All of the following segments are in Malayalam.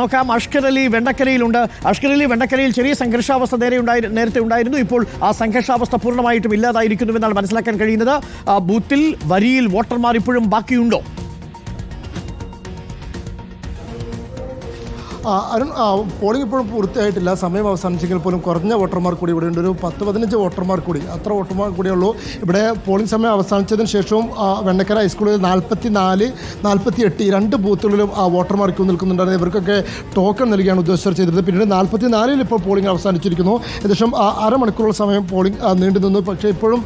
നോക്കാം. അഷ്കരലി വെണ്ടക്കരയിലുണ്ട്. അഷ്കരലി വെണ്ടക്കരയിൽ ചെറിയ സംഘർഷാവസ്ഥ നേരെ നേരത്തെ ഉണ്ടായിരുന്നു. ഇപ്പോൾ ആ സംഘർഷാവസ്ഥ പൂർണമായിട്ടും ഇല്ലാതായിരിക്കുന്നുവെന്നാണ് മനസ്സിലാക്കാൻ കഴിയുന്നത്. ബൂത്തിൽ വരിയിൽ വോട്ടർമാർ ഇപ്പോഴും ബാക്കിയുണ്ടോ? അരുൺ പോളിംഗ് ഇപ്പോഴും പൂർത്തിയായിട്ടില്ല. സമയം അവസാനിച്ചെങ്കിൽ പോലും കുറഞ്ഞ വോട്ടർമാർ കൂടി ഇവിടെ ഉണ്ട്. ഒരു പത്ത് പതിനഞ്ച് വോട്ടർമാർ കൂടി അത്ര വോട്ടർമാർ കൂടിയുള്ളൂ ഇവിടെ പോളിംഗ് സമയം അവസാനിച്ചതിന് ശേഷവും വെണ്ണക്കര ഹൈസ്കൂളിൽ നാൽപ്പത്തി നാല് നാൽപ്പത്തി എട്ട് ഈ രണ്ട് ബൂത്തുകളിലും ആ വോട്ടർമാർ ക്യൂ നിൽക്കുന്നുണ്ടായിരുന്നു. ഇവർക്കൊക്കെ ടോക്കൺ നൽകിയാണ് ഉദ്യോഗസ്ഥർ ചെയ്തത്. പിന്നീട് നാൽപ്പത്തി നാലിൽ ഇപ്പോൾ പോളിംഗ് അവസാനിച്ചിരിക്കുന്നു. ഏകദേശം അരമണിക്കൂറുള്ള അരമണിക്കൂറോളം സമയം പോളിംഗ് നീണ്ടു നിന്നു. പക്ഷേ ഇപ്പോഴും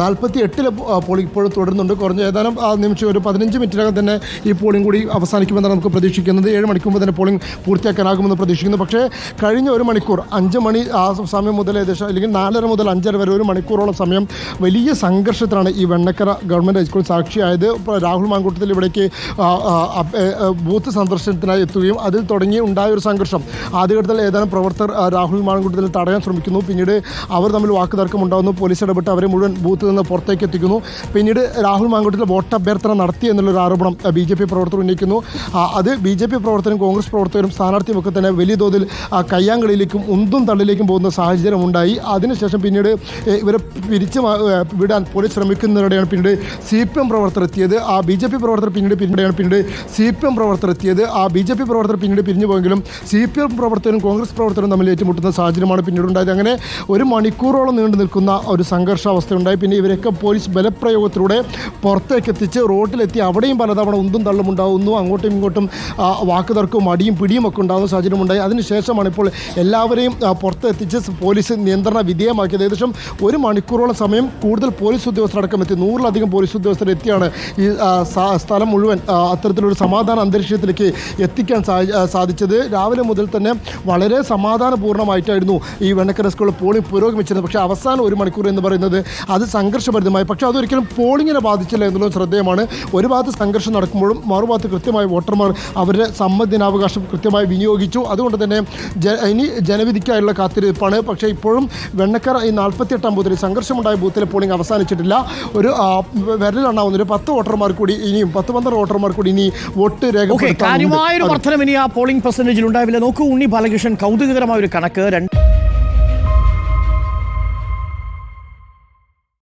നാൽപ്പത്തി എട്ടിലെ പോളിംഗ് ഇപ്പോഴും തുടരുന്നുണ്ട്. കുറഞ്ഞ ഏതാനും നിമിഷം ഒരു പതിനഞ്ച് മിനിറ്റിനകം തന്നെ ഈ പോളിംഗ് കൂടി അവസാനിക്കുമെന്നാണ് നമുക്ക് പ്രതീക്ഷിക്കുന്നത്. ഏഴ് മണിക്കുമ്പോൾ തന്നെ പോളിംഗ് പൂർത്തിയാക്കാനാകുമെന്ന് പ്രതീക്ഷിക്കുന്നു. പക്ഷേ കഴിഞ്ഞ ഒരു മണിക്കൂർ അഞ്ച് മണി ആ സമയം മുതൽ ഏകദേശം അല്ലെങ്കിൽ നാലര മുതൽ അഞ്ചര വരെ ഒരു മണിക്കൂറോളം സമയം വലിയ സംഘർഷത്തിലാണ് ഈ വെണ്ണക്കര ഗവൺമെന്റ് ഹൈസ്കൂൾ സാക്ഷിയായത്. രാഹുൽ മാങ്കൂട്ടത്തിൽ ഇവിടേക്ക് ബൂത്ത് സന്ദർശനത്തിനായി എത്തുകയും അതിൽ തുടങ്ങി ഉണ്ടായ ഒരു സംഘർഷം. ആദ്യഘട്ടത്തിൽ ഏതാനും പ്രവർത്തകർ രാഹുൽ മാങ്കൂട്ടത്തിൽ തടയാൻ ശ്രമിക്കുന്നു. പിന്നീട് അവർ തമ്മിൽ വാക്കുതർക്കം ഉണ്ടാകുന്നു പോലീസ് ഇടപെട്ട് അവരെ മുഴുവൻ ബൂത്തിൽ നിന്ന് പുറത്തേക്ക് എത്തിക്കുന്നു. പിന്നീട് രാഹുൽ മാങ്കൂട്ടത്തിൽ വോട്ട് അഭ്യർത്ഥന നടത്തി എന്നുള്ളൊരു ആരോപണം ബി ജെ പി പ്രവർത്തകർ ഉന്നയിക്കുന്നു. അത് ബി ജെ പി പ്രവർത്തനം കോൺഗ്രസ് പ്രവർത്തകരും സ്ഥാനാർത്ഥിയുമൊക്കെ തന്നെ വലിയ തോതിൽ കയ്യാങ്കളിയിലേക്കും ഉന്തും തള്ളിലേക്കും പോകുന്ന സാഹചര്യം ഉണ്ടായി. അതിനുശേഷം പിന്നീട് ഇവരെ പിരിച്ചു വിടാൻ പോലീസ് ശ്രമിക്കുന്നതിനിടെയാണ് പിന്നീട് സി പി എം പ്രവർത്തകർ എത്തിയത്. ആ ബി ജെ പി പ്രവർത്തകർ പിന്നീട് പിന്നീടാണ് പിന്നീട് സി പി എം പ്രവർത്തകർ എത്തിയത്. ആ ബി ജെ പി പ്രവർത്തകർ പിന്നീട് പിരിഞ്ഞു പോയെങ്കിലും സി പി എം പ്രവർത്തകരും കോൺഗ്രസ് പ്രവർത്തകരും തമ്മിൽ ഏറ്റുമുട്ടുന്ന സാഹചര്യമാണ് പിന്നീട് ഉണ്ടായത്. അങ്ങനെ ഒരു മണിക്കൂറോളം നീണ്ടു നിൽക്കുന്ന ഒരു സംഘർഷാവസ്ഥ ഉണ്ടായി പിന്നെ ഇവരൊക്കെ പോലീസ് ബലപ്രയോഗത്തിലൂടെ പുറത്തേക്ക് എത്തിച്ച് റോഡിലെത്തി അവിടെയും പലതവണ ഉന്തും തള്ളും ഉണ്ടാവുന്നു. അങ്ങോട്ടും ഇങ്ങോട്ടും വാക്കുതർക്കവും അടിയും പിടിയും ഒക്കെ ഉണ്ടാകുന്ന സാഹചര്യം ഉണ്ടായി. അതിനുശേഷമാണ് ഇപ്പോൾ എല്ലാവരെയും പുറത്ത് സ് പോലീസ് നിയന്ത്രണ വിധേയമാക്കിയത്. ഏകദേശം ഒരു മണിക്കൂറോളം സമയം കൂടുതൽ പോലീസ് ഉദ്യോഗസ്ഥരടക്കം എത്തി. നൂറിലധികം പോലീസ് ഉദ്യോഗസ്ഥർ എത്തിയാണ് ഈ സ്ഥലം മുഴുവൻ അത്തരത്തിലൊരു സമാധാന അന്തരീക്ഷത്തിലേക്ക് എത്തിക്കാൻ സാധിച്ചത്. രാവിലെ മുതൽ തന്നെ വളരെ സമാധാനപൂർണമായിട്ടായിരുന്നു ഈ വെണ്ണക്കര സ്കൂളിൽ പോളിംഗ് പുരോഗമിച്ചിരുന്നത്. പക്ഷേ അവസാനം ഒരു മണിക്കൂർ എന്ന് പറയുന്നത് അത് സംഘർഷഭരിതമായി. പക്ഷേ അതൊരിക്കലും പോളിങ്ങിനെ ബാധിച്ചില്ല എന്നുള്ളത് ശ്രദ്ധേയമാണ്. ഒരു ഭാഗത്ത് സംഘർഷം നടക്കുമ്പോഴും മറുഭാഗത്ത് കൃത്യമായി വോട്ടർമാർ അവരുടെ സമ്മതിദാനാവകാശം കൃത്യമായി വിനിയോഗിച്ചു. അതുകൊണ്ട് തന്നെ ജ ഇനി ജനവിധിക്കായുള്ള കാത്തിരിപ്പാണ്. പക്ഷേ ഇപ്പോഴും വെണ്ണക്കര ഈ നാൽപ്പത്തിയെട്ടാം ബൂത്തിൽ സംഘർഷമുണ്ടായ ബൂത്തിലെ പോളിംഗ് അവസാനിച്ചിട്ടില്ല. ഒരു വിരലിലെണ്ണാവുന്ന ഒരു പത്ത് വോട്ടർമാർ കൂടി ഇനിയും പത്ത് പന്ത്രണ്ട് വോട്ടർമാർ കൂടി ഇനി വോട്ട് രേഖ കാര്യമായ കാര്യമായൊരു വർധനം ഇനി ആ പോളിംഗ് പെർസെന്റേജിൽ ഉണ്ടാവില്ല. നോക്കൂ ഉണ്ണി ബാലകൃഷ്ണൻ കൗതുകകരമായ ഒരു കണക്ക്. രണ്ട്